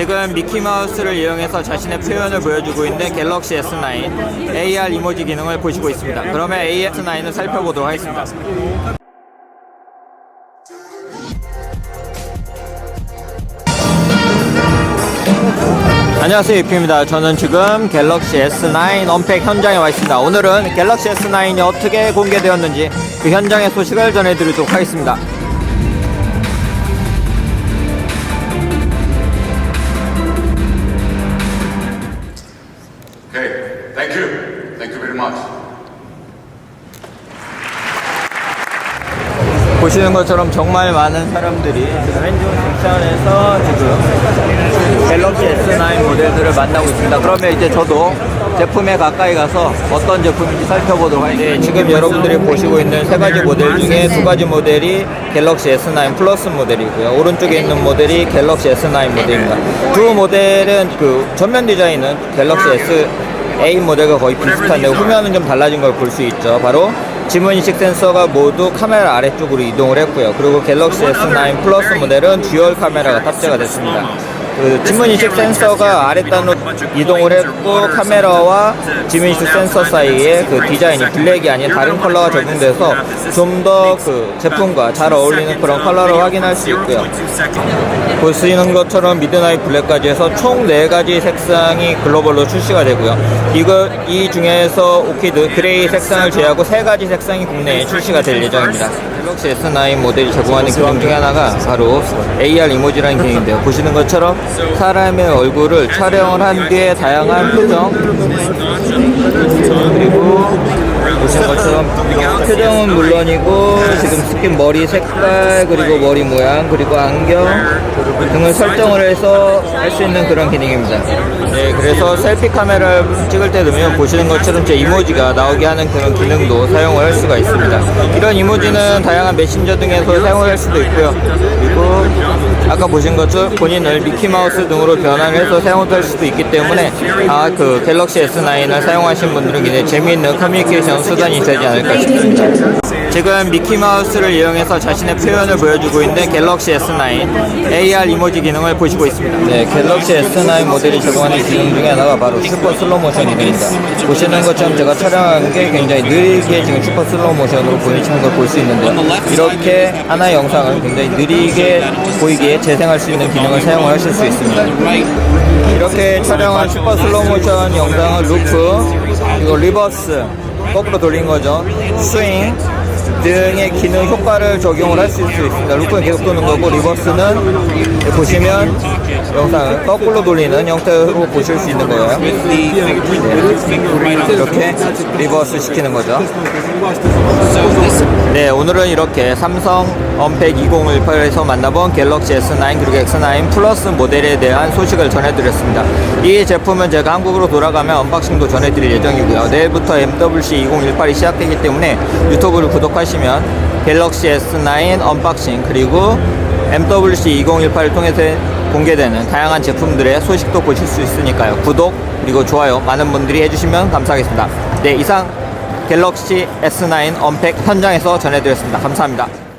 지금 미키마우스를 이용해서 자신의 표현을 보여주고 있는 갤럭시 S9 AR 이모지 기능을 보시고 있습니다. 그러면 AS9을 살펴보도록 하겠습니다. 안녕하세요 유피입니다 저는 지금 갤럭시 S9 언팩 현장에 와 있습니다 오늘은 갤럭시 S9이 어떻게 공개되었는지 그 현장의 소식을 전해드리도록 하겠습니다 thank you. Thank you very much. 보시는 것처럼 정말 많은 사람들이 지금 현지온 섹션에서 지금 갤럭시 S9 모델들을 만나고 있습니다. 그러면 이제 저도 제품에 가까이 가서 어떤 제품인지 살펴보도록 하겠습니다. 네, 지금 여러분들이 보시고 있는 세 가지 모델 중에 두 가지 모델이 갤럭시 S9 플러스 모델이고요. 오른쪽에 있는 모델이 갤럭시 S9 모델입니다. 두 모델은 그 전면 디자인은 갤럭시 S A 모델과 거의 비슷한데 후면은 좀 달라진 걸 볼 수 있죠. 바로 지문 인식 센서가 모두 카메라 아래쪽으로 이동을 했고요. 그리고 갤럭시 S9 플러스 모델은 듀얼 카메라가 탑재가 됐습니다. 그 지문인식 센서가 아래단으로 이동을 했고 카메라와 지문인식 센서 사이에 그 디자인이 블랙이 아닌 다른 컬러가 적용돼서 좀 더 그 제품과 잘 어울리는 그런 컬러를 확인할 수 있고요. 보시는 것처럼 미드나잇 블랙까지 해서 총 4가지 색상이 글로벌로 출시가 되고요. 이거 이 중에서 오키드 그레이 색상을 제외하고 3가지 색상이 국내에 출시가 될 예정입니다. 갤럭시 S9 모델이 제공하는 기능 중에 하나가 바로 AR 이모지라는 기능인데요. 보시는 것처럼 사람의 얼굴을 촬영을 한 뒤에 다양한 표정 표정은 물론이고 지금 스킨 머리 색깔 그리고 머리 모양 그리고 안경 등을 설정을 해서 할 수 있는 그런 기능입니다. 네, 그래서 셀피 카메라를 찍을 때 되면 보시는 것처럼 제 이모지가 나오게 하는 그런 기능도 사용을 할 수가 있습니다. 이런 이모지는 다양한 메신저 등에서 사용을 할 수도 있고요. 그리고 아까 보신 것처럼 본인을 미키마우스 등으로 변환을 해서 사용도 할 수도 있기 때문에 아 그 갤럭시 S9을 사용하신 분들은 굉장히 재미있는 커뮤니케이션 수단이 되지 않을까 싶습니다. 지금 미키마우스를 이용해서 자신의 표현을 보여주고 있는 갤럭시 S9 AR 이모지 기능을 보시고 있습니다. 네, 갤럭시 S9 모델이 제공하는 기능 중에 하나가 바로 슈퍼 슬로우 모션이 됩니다. 보시는 것처럼 제가 촬영한 게 굉장히 느리게 지금 슈퍼 슬로우 모션으로 보이시는 걸 볼 수 있는데 이렇게 하나의 영상을 굉장히 느리게 보이게 재생할 수 있는 기능을 사용을 하실 수 있습니다. 이렇게 촬영한 슈퍼 슬로우 모션 영상을 루프, 그리고 리버스, 거꾸로 돌린 거죠. 스윙, 등의 기능 효과를 적용을 할 수 있습니다. 루프는 계속 도는 거고 리버스는 보시면 영상을 거꾸로 돌리는 형태로 보실 수 있는 거예요. 네. 이렇게 리버스 시키는 거죠. 네, 오늘은 이렇게 삼성 언팩 2018에서 만나본 갤럭시 S9 그리고 X9 플러스 모델에 대한 소식을 전해드렸습니다. 이 제품은 제가 한국으로 돌아가면 언박싱도 전해드릴 예정이고요. 내일부터 MWC 2018이 시작되기 때문에 유튜브를 구독하시면 갤럭시 S9 언박싱 그리고 MWC 2018을 통해서 공개되는 다양한 제품들의 소식도 보실 수 있으니까요. 구독 그리고 좋아요 많은 분들이 해주시면 감사하겠습니다. 네, 이상 갤럭시 S9 언팩 현장에서 전해드렸습니다. 감사합니다.